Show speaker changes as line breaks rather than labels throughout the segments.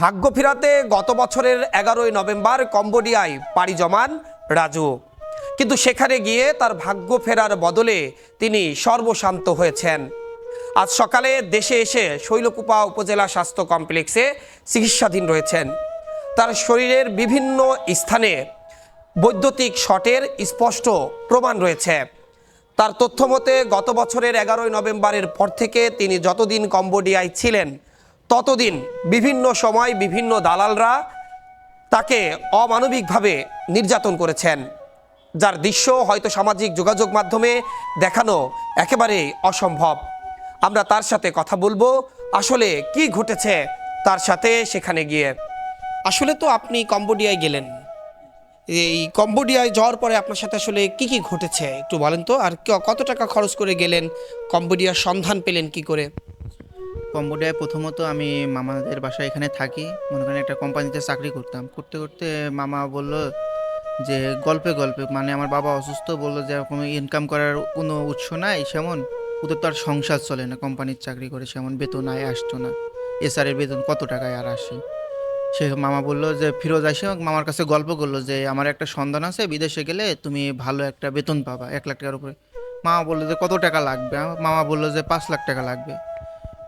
ভাগ্য ফিরাতে গত বছরের এগারোই নভেম্বর কম্বোডিয়ায় পাড়ি জমান রাজু। কিন্তু সেখানে গিয়ে তার ভাগ্য ফেরার বদলে তিনি সর্বশান্ত হয়েছেন। আজ সকালে দেশে এসে শৈলকুপা উপজেলা স্বাস্থ্য কমপ্লেক্সে চিকিৎসাধীন রয়েছেন। তার শরীরের বিভিন্ন স্থানে বৈদ্যুতিক শটের স্পষ্ট প্রমাণ রয়েছে। তার তথ্য মতে গত বছরের এগারোই নভেম্বরের পর থেকে তিনি যতদিন কম্বোডিয়ায় ছিলেন ততদিন বিভিন্ন সময় বিভিন্ন দালালরা তাকে অমানবিকভাবে নির্যাতন করেছেন, যার দৃশ্য হয়তো সামাজিক যোগাযোগ মাধ্যমে দেখানো একেবারেই অসম্ভব। আমরা তার সাথে কথা বলব, আসলে কি ঘটেছে তার সাথে সেখানে গিয়ে। আসলে তো আপনি কম্বোডিয়ায় গেলেন। এই কম্বোডিয়ায় যাওয়ার পরে আপনার সাথে আসলে কি কি ঘটেছে একটু বলেন তো, আর কত টাকা খরচ করে গেলেন, কম্বোডিয়ার সন্ধান পেলেন কি করে?
কম্বোডিয়ায় প্রথমত আমি মামাদের বাসায় এখানে থাকি। মনে করেন একটা কোম্পানিতে চাকরি করতাম। করতে করতে মামা বলল যে, গল্পে গল্পে। মানে আমার বাবা অসুস্থ, বলল যে, কোনো ইনকাম করার কোনো উৎস নাই সেমন। ওদের তো আর সংসার চলে না। কোম্পানির চাকরি করে সেমন। বেতন আয় আসতো না। এসআরের বেতন কত টাকায় আর আসে? সে মামা বলল যে, ফিরোজ, আসে। মামার কাছে গল্প করল যে, আমার একটা সন্ধান আছে, বিদেশে গেলে তুমি ভালো একটা বেতন পাবা, এক লাখ টাকার উপরে। মামা বলল যে, কত টাকা লাগবে? মামা বলল যে, পাঁচ লাখ টাকা লাগবে।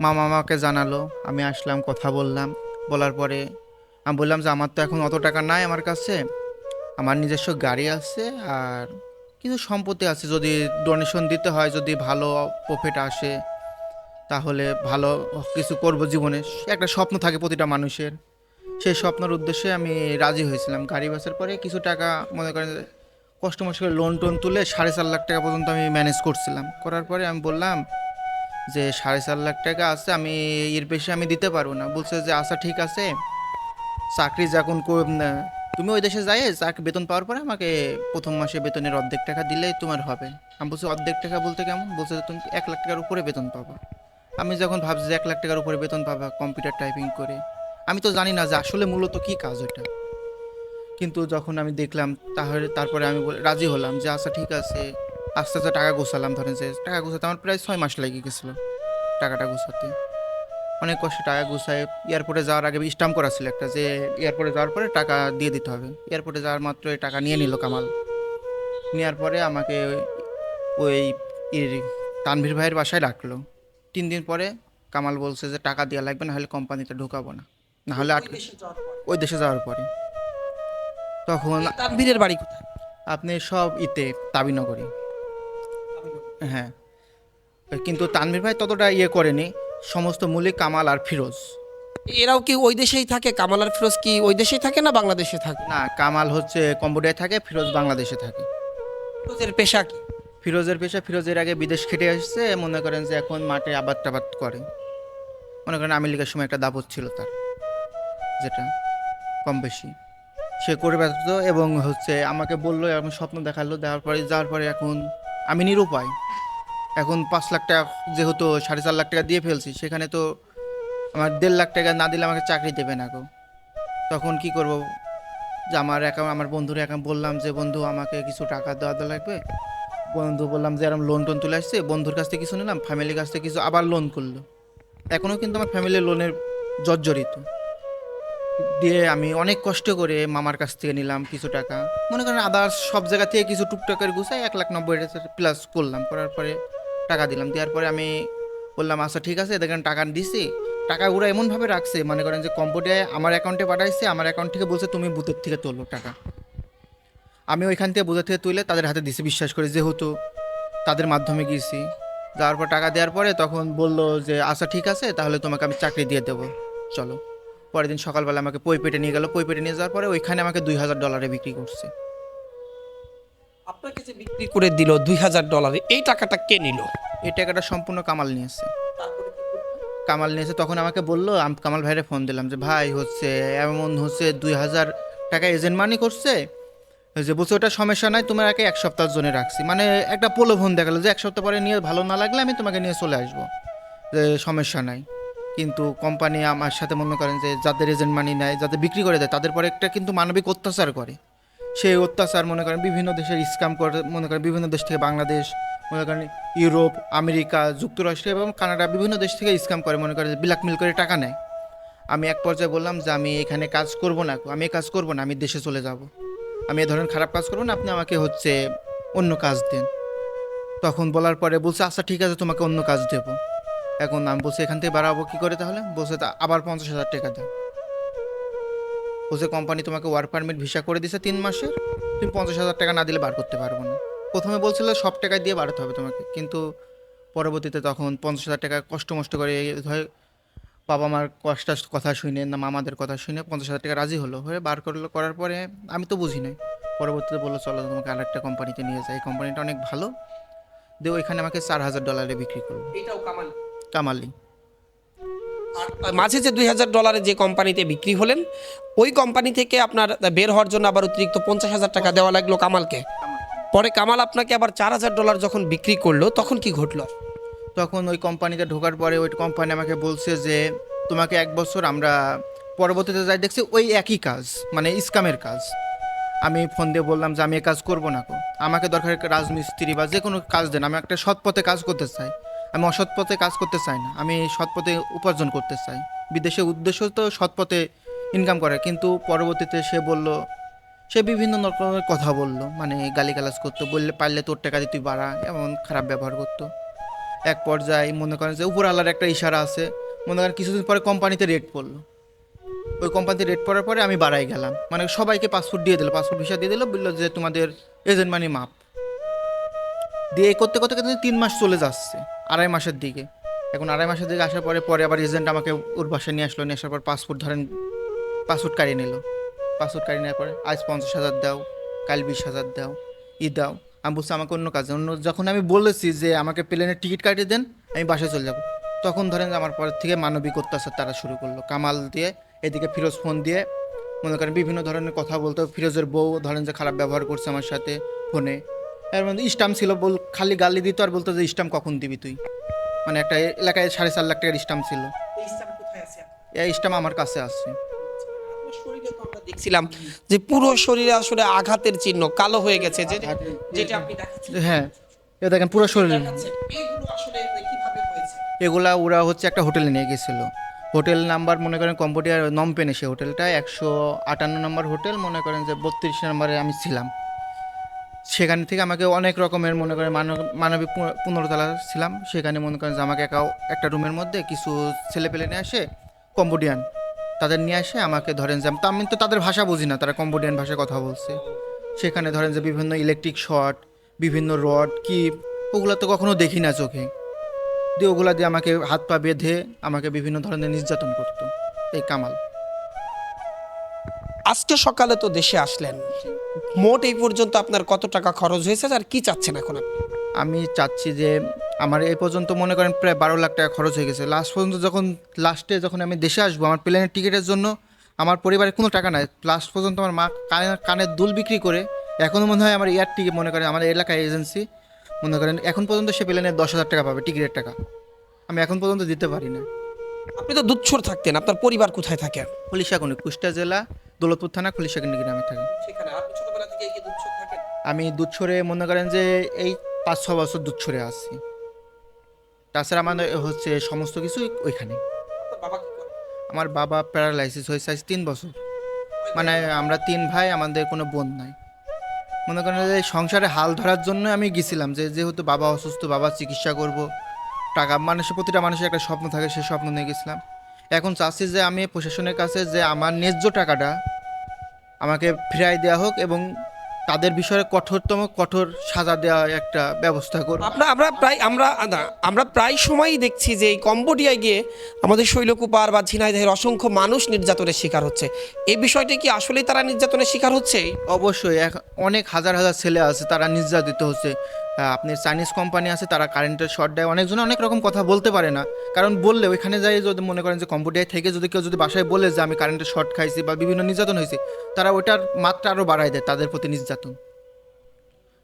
মামা আমাকে জানালো, আমি আসলাম, কথা বললাম। বলার পরে আমি বললাম যে, আমার তো এখন অত টাকা নাই আমার কাছে। আমার নিজস্ব গাড়ি আছে আর কিছু সম্পত্তি আছে। যদি ডোনেশন দিতে হয়, যদি ভালো প্রফিট আসে, তাহলে ভালো কিছু করব জীবনে। একটা স্বপ্ন থাকে প্রতিটা মানুষের। সেই স্বপ্নের উদ্দেশ্যে আমি রাজি হয়েছিলাম। গাড়ি বাসের পরে কিছু টাকা, মনে করেন কষ্ট মষ্ট করে লোন টোন তুলে সাড়ে চার লাখ টাকা পর্যন্ত আমি ম্যানেজ করছিলাম। করার পরে আমি বললাম যে সাড়ে চার লাখ টাকা আছে, আমি এর বেশি আমি দিতে পারব না। বলছে যে আচ্ছা ঠিক আছে। চাকরি যখন তুমি ওই দেশে যাই চাকরি বেতন পাওয়ার পরে আমাকে প্রথম মাসে বেতনের অর্ধেক টাকা দিলেই তোমার হবে। আমি বলছি, অর্ধেক টাকা বলতে কেমন? বলছে, তুমি এক লাখ টাকার উপরে বেতন পাবা। আমি যখন ভাবছি যে, এক লাখ টাকার উপরে বেতন পাবা, কম্পিউটার টাইপিং করে। আমি তো জানি না যে, আসলে মূলত কী কাজ ওটা কিন্তু যখন আমি দেখলাম, তাহলে, তারপরে আমি রাজি হলাম যে আচ্ছা ঠিক আছে। আস্তে আস্তে টাকা গোছালাম ধরেন যে টাকা গোছাতে আমার প্রায় ছয় মাস লেগে গেছিল টাকাটা গোছাতে। অনেক কষ্টে টাকা গোছায় এয়ারপোর্টে যাওয়ার আগে স্টাম্প করা ছিল একটা যে এয়ারপোর্টে যাওয়ার পরে টাকা দিয়ে দিতে হবে। এয়ারপোর্টে যাওয়ার মাত্র টাকা নিয়ে নিল কামাল। নেওয়ার পরে আমাকে ওই তানভীর ভাইয়ের বাসায় রাখল তিন দিন পরে কামাল বলছে যে টাকা দেওয়া লাগবে না হলে কোম্পানিতে ঢোকাবো না। না হলে আটকে ওই দেশে যাওয়ার পরে। তখন
তানভীরের বাড়ি কোথায়?
আপনি সব ইতে তাবিনগরী। হ্যাঁ। কিন্তু তানভীর ভাই ততটা ইয়ে করেনি। সমস্ত মূলিক কামাল আর ফিরোজ।
এরাও কি ওই দেশেই থাকে? কামাল আর ফিরোজ কি ওই দেশেই থাকে না বাংলাদেশে থাকে?
না কামাল হচ্ছে কম্বোডিয়ায় থাকে ফিরোজ বাংলাদেশে থাকে।
ফিরোজের পেশা কি?
ফিরোজের পেশা ফিরোজের আগে বিদেশ খেটে আসছে মনে করেন যে এখন মাঠে আবাদ টাবাদ করে। মনে করেন আমেরিকার সময় একটা দাপট ছিল তার যেটা কম বেশি। সে করে ব্যস্ত এবং হচ্ছে আমাকে বলল এরকম স্বপ্ন দেখাল দেওয়ার পরে যাওয়ার পরে এখন আমি নিরুপায়। এখন পাঁচ লাখ টাকা, যেহেতু সাড়ে চার লাখ টাকা দিয়ে ফেলছি, সেখানে তো আমার দেড় লাখ টাকা না দিলে আমাকে চাকরি দেবে না গো। তখন কি করব? যে আমার একা আমার বন্ধুর একা বললাম যে, বন্ধু, আমাকে কিছু টাকা দেওয়া দেওয়া লাগবে। বন্ধু বললাম যে এরকম লোন টোন তুলে আসছে। বন্ধুর কাছ থেকে কিছু নিলাম ফ্যামিলির কাছ থেকে কিছু আবার লোন করল। এখনও কিন্তু আমার ফ্যামিলির লোনের জর্জরিত। দিয়ে আমি অনেক কষ্ট করে মামার কাছ থেকে নিলাম কিছু টাকা। মনে করেন আদার্স সব জায়গা থেকে কিছু টুকটাকের গুছাই এক লাখ নব্বই হাজার প্লাস করলাম। করার পরে টাকা দিলাম। দেওয়ার পরে আমি বললাম আচ্ছা ঠিক আছে, দেখেন টাকা দিছি। টাকা ওরা এমনভাবে রাখছে, মনে করেন যে কম্পিউটারে আমার অ্যাকাউন্টে পাঠাইছে, আমার অ্যাকাউন্ট থেকে বলছে, তুমি বুথের থেকে তোলো টাকা। আমি ওইখান থেকে বুথের থেকে তুলে তাদের হাতে দিছি, বিশ্বাস করে যেহেতু তাদের মাধ্যমে গিয়েছি। যাওয়ার পর টাকা দেওয়ার পরে তখন বলল যে আচ্ছা ঠিক আছে, তাহলে তোমাকে আমি চাকরি দিয়ে দেবো। চলো। পরের দিন সকালবেলা আমাকে পই পেটে নিয়ে গেল পই পেটে নিয়ে যাওয়ার পরে ওইখানে আমাকে দুই হাজার ডলারে বিক্রি করছে।
আপনাকে যে বিক্রি করে দিল দুই হাজার ডলারে এই টাকাটা কে নিল?
এই টাকাটা সম্পূর্ণ কামাল নিয়েছে। কামাল নিয়েছে তখন আমাকে বলল আমি কামাল ভাইরে ফোন দিলাম যে ভাই হচ্ছে এমন হচ্ছে দুই হাজার টাকা এজেন্ট মানি করছে যে বলছে ওটা সমস্যা নাই তোমার একে এক সপ্তাহের জন্য রাখছি। মানে একটা প্রলোভন দেখাল যে এক সপ্তাহ পরে নিয়ে ভালো না লাগলে আমি তোমাকে নিয়ে চলে আসব যে সমস্যা নাই। কিন্তু কোম্পানি আমার সাথে মনে করেন যে যাদের এজেন্ট মানি নেয়, যাদের বিক্রি করে দেয়, তাদের পরে একটা কিন্তু মানবিক অত্যাচার করে। সেই অত্যাচার মনে করেন বিভিন্ন দেশের স্ক্যাম করে, মনে করেন বিভিন্ন দেশ থেকে বাংলাদেশ, মনে করেন ইউরোপ, আমেরিকা, যুক্তরাষ্ট্র এবং কানাডা বিভিন্ন দেশ থেকে স্ক্যাম করে, মনে করেন যে ব্ল্যাকমেল করে টাকা নেয়। আমি এক পর্যায়ে বললাম যে আমি এখানে কাজ করব না, আমি এই কাজ করব না, আমি দেশে চলে যাব। আমি এ ধরনের খারাপ কাজ করব না, আপনি আমাকে হচ্ছে অন্য কাজ দেন। তখন বলার পরে বলছে আচ্ছা ঠিক আছে, তোমাকে অন্য কাজ দেবো। এখন আমি বলছি, এখান থেকে বাড়াবো কী করে তাহলে? বলছে, তা আবার পঞ্চাশ হাজার টাকা দাও। বলছে, কোম্পানি তোমাকে ওয়ার্ক পারমিট ভিসা করে দিছে তিন মাসের। তুমি পঞ্চাশ হাজার টাকা না দিলে বার করতে পারব না। প্রথমে বলছিল, সব টাকা দিয়ে বাড়াতে হবে তোমাকে। কিন্তু পরবর্তীতে তখন পঞ্চাশ হাজার টাকা কষ্ট মষ্ট করে হয় বাবা মার কষ্ট কথা শুনে, না মামাদের কথা শুনে পঞ্চাশ হাজার টাকা রাজি হলো। হয়ে বার করল, করার পরে আমি তো বুঝি নাই। পরবর্তীতে বলল, চলো তোমাকে আরেকটা কোম্পানিতে নিয়ে যাই। এই কোম্পানিটা অনেক ভালো। দিয়ে ওইখানে আমাকে চার হাজার ডলারে বিক্রি করল।
এটাও কামাল।
কামালি।
আর মাঝে যে দুই হাজার ডলারে যে কোম্পানিতে বিক্রি হলেন ওই কোম্পানি থেকে আপনার বের হওয়ার জন্য আবার অতিরিক্ত পঞ্চাশ হাজার টাকা দেওয়া লাগল কামালকে। পরে কামাল আপনাকে আবার চার হাজার ডলার যখন বিক্রি করল তখন কি ঘটলো?
তখন ওই কোম্পানিতে ঢোকার পরে ওই কোম্পানি আমাকে বলছে যে তোমাকে এক বছর আমরা পরবর্তীতে যাই দেখছি ওই একই কাজ মানে ইসকামের কাজ। আমি ফোন দিয়ে বললাম যে আমি এ কাজ করব না কো আমাকে দরকার একটা রাজমিস্ত্রি বা যে কোনো কাজ দেন আমি একটা সৎ পথে কাজ করতে চাই। আমি অসৎ পথে কাজ করতে চাই না। আমি সৎ পথে উপার্জন করতে চাই। বিদেশে উদ্দেশ্য তো সৎ পথে ইনকাম করে। কিন্তু পরবর্তীতে সে বলল, সে বিভিন্ন রকমের কথা বলল। মানে গালিগালাজ করতো, বললে পারলে তোর টাকা দিয়ে তুই বাড়া, এমন খারাপ ব্যবহার করতো। এক পর্যায়ে মনে করেন যে উপর একটা ইশারা আছে। মনে করেন কিছুদিন পরে কোম্পানিতে রেট পড়ল। ওই কোম্পানিতে রেট পড়ার পরে আমি বাড়াই গেলাম। মানে সবাইকে পাসপোর্ট দিয়ে দিল পাসপোর্ট ভিসা দিয়ে দিল, বলল যে তোমাদের এজেন্ট মানি মাপ দিয়ে করতে করতে কিন্তু তিন মাস চলে যাচ্ছে, আড়াই মাসের দিকে। এখন আড়াই মাসের দিকে আসার পরে পরে আবার এজেন্ট আমাকে ওর বাসায় নিয়ে আসলো, নিয়ে আসার পর পাসপোর্ট ধরেন পাসপোর্ট কাড়িয়ে নিল। পাসপোর্ট কাড়িয়ে নেওয়ার পরে আজ পঞ্চাশ হাজার দাও, কাল বিশ হাজার দাও, ই দাও। আমি বলছি, আমাকে অন্য কাজে, অন্য যখন আমি বলেছি যে আমাকে প্লেনের টিকিট কাটিয়ে দেন, আমি বাসায় চলে যাব। তখন ধরেন আমার পর থেকে মানবিক অত্যাচার তারা শুরু করল। কামাল দিয়ে, এদিকে ফিরোজ ফোন দিয়ে, মনে করেন বিভিন্ন ধরনের কথা বলতো। ফিরোজের বউ ধরেন যে খারাপ ব্যবহার করছে আমার সাথে ফোনে। এর মধ্যে স্টাম্প ছিল বল খালি গালি দিত আর বলতো যে স্টাম্প কখন দিবি তুই? মানে একটা এলাকায় সাড়ে চার লাখ টাকার স্টাম্প ছিল। এই স্টাম্প আমার কাছে আসছে
দেখছিলাম যে পুরো শরীরে আসলে আঘাতের চিহ্ন কালো হয়ে গেছে যে যেটা আপনি
হ্যাঁ এ দেখেন পুরো শরীর।
এগুলো
ওরা হচ্ছে একটা হোটেলে নিয়ে গেছিল। হোটেল নাম্বার মনে করেন কম্বোডিয়ার নমপেনে সে হোটেলটা একশো আটান্ন নম্বর হোটেল মনে করেন যে বত্রিশ নম্বরে আমি ছিলাম। সেখান থেকে আমাকে অনেক রকমের মনে করেন মানব, মানবিক পুনরতলা ছিলাম। সেখানে মনে করেন যে আমাকে একা একটা রুমের মধ্যে কিছু ছেলে পেলে নিয়ে আসে, কম্বোডিয়ান। তাদের নিয়ে আসে, আমাকে ধরেন যে আমি তো তাদের ভাষা বুঝি না, তারা কম্বোডিয়ান ভাষায় কথা বলছে। সেখানে ধরেন যে বিভিন্ন ইলেকট্রিক শর্ট বিভিন্ন রড কি ওগুলো তো কখনো দেখি না চোখে। দিয়ে ওগুলা দিয়ে আমাকে হাত পা বেঁধে আমাকে বিভিন্ন ধরনের নির্যাতন করতো। এই কামাল।
আজকে সকালে তো দেশে আসলেন। মোট এই পর্যন্ত আপনার কত টাকা খরচ হয়েছে আর কি চাচ্ছেন এখন আপনি?
আমি চাচ্ছি যে আমার এই পর্যন্ত মনে করেন প্রায় বারো লাখ টাকা খরচ হয়ে গেছে। লাস্ট পর্যন্ত যখন লাস্টে যখন আমি দেশে আসব আমার প্লেনের টিকিটের জন্য আমার পরিবারে কোনো টাকা নাই। লাস্ট পর্যন্ত আমার মা কানে কানের দুল বিক্রি করে এখনও মনে হয় আমার এয়ার টিকিট মনে করেন আমার এলাকায় এজেন্সি মনে করেন এখন পর্যন্ত সে প্লেনের দশ হাজার টাকা পাবে টিকিটের টাকা। আমি এখন পর্যন্ত দিতে পারি না।
আপনি তো দুধছর থাকতেন আপনার পরিবার কোথায় থাকে?
খলিশাকুনি কুষ্টা জেলা দৌলতপুর থানা খলিশাকুনি গ্রামে থাকি।
সেখানে
আমি দুধ ছড়ে মনে করেন যে এই পাঁচ ছ বছর দুধ ছড়ে আসছি তাছাড়া আমাদের হচ্ছে সমস্ত কিছুই ওইখানে। আমার বাবা প্যারালাইসিস হয়েছে আজ তিন বছর। মানে আমরা তিন ভাই আমাদের কোনো বোন নাই। মনে করেন যে সংসারে হাল ধরার জন্য আমি গেছিলাম যে যেহেতু বাবা অসুস্থ বাবা চিকিৎসা করব টাকা মানুষের প্রতিটা মানুষের একটা স্বপ্ন থাকে সে স্বপ্ন নিয়ে গেছিলাম। এখন চাচ্ছি যে আমি প্রশাসনের কাছে যে আমার ন্যায্য টাকাটা আমাকে ফিরাই দেওয়া হোক এবং তাদের বিষয়ে কঠোরতম কঠোর সাজা দেওয়া একটা ব্যবস্থা করব
আমরা আমরা প্রায় আমরা আমরা প্রায় সময়ই দেখছি যে এই কম্বোডিয়ায় গিয়ে আমাদের শৈলকুপার বা ঝিনাইদহের অসংখ্য মানুষ নির্যাতনের শিকার হচ্ছে। এই বিষয়টি কি আসলেই তারা নির্যাতনের শিকার হচ্ছে?
অবশ্যই অনেক হাজার হাজার ছেলে আছে তারা নির্যাতিত হচ্ছে। আপনার চাইনিজ কোম্পানি আছে, তারা কারেন্টের শর্ট দেয়। অনেকজন অনেক রকম কথা বলতে পারে না। কারণ বললে, ওইখানে যাই যদি মনে করেন যে কম্পিউটার থেকে যদি কেউ যদি বাসায় বলে যে, আমি কারেন্টের শর্ট খাইছি বা বিভিন্ন নির্যাতন হয়েছে, তারা ওইটার মাত্রা আরও বাড়ায় দেয় তাদের প্রতি নির্যাতন।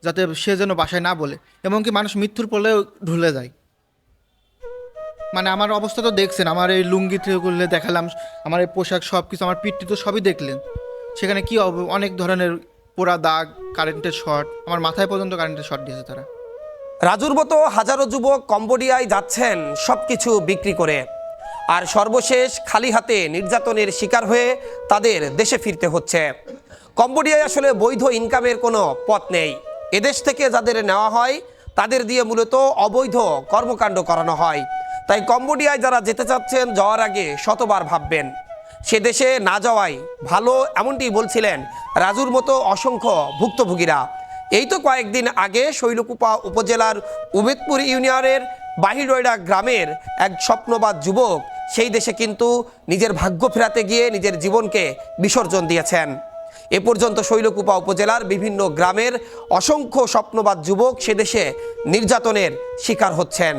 যাতে সে যেন বাসায় না বলে। এমনকি মানুষ মৃত্যুর পরেও ঢুলে যায়। মানে আমার অবস্থা তো দেখছেন, আমার এই লুঙ্গি থেকে দেখালাম, আমার এই পোশাক সব কিছু আমার পিঠটি তো সবই দেখলেন। সেখানে কি অনেক ধরনের পোড়া দাগ কারেন্টের শর্ট আমার মাথায় পর্যন্ত কারেন্টের শর্ট দিয়েছে তারা।
রাজুর মতো হাজারো যুবক কম্বোডিয়ায় যাচ্ছেন সব কিছু বিক্রি করে। আর সর্বশেষ খালি হাতে নির্যাতনের শিকার হয়ে তাদের দেশে ফিরতে হচ্ছে। কম্বোডিয়ায় আসলে বৈধ ইনকামের কোনো পথ নেই। এদেশ থেকে যাদের নেওয়া হয়, তাদের দিয়ে মূলত অবৈধ কর্মকাণ্ড করানো হয়। তাই কম্বোডিয়ায় যারা যেতে চাচ্ছেন, যাওয়ার আগে শতবার ভাববেন। সে দেশে না যাওয়াই ভালো এমনটি বলছিলেন রাজুর মতো অসংখ্য ভুক্তভোগীরা। এই তো কয়েকদিন আগে শৈলকুপা উপজেলার উমেদপুর ইউনিয়নের বাহিরয়ডা গ্রামের এক স্বপ্নবাদ যুবক সেই দেশে কিন্তু নিজের ভাগ্য ফেরাতে গিয়ে নিজের জীবনকে বিসর্জন দিয়েছেন। এ পর্যন্ত শৈলকুপা উপজেলার বিভিন্ন গ্রামের অসংখ্য স্বপ্নবাদ যুবক সে দেশে নির্যাতনের শিকার হচ্ছেন।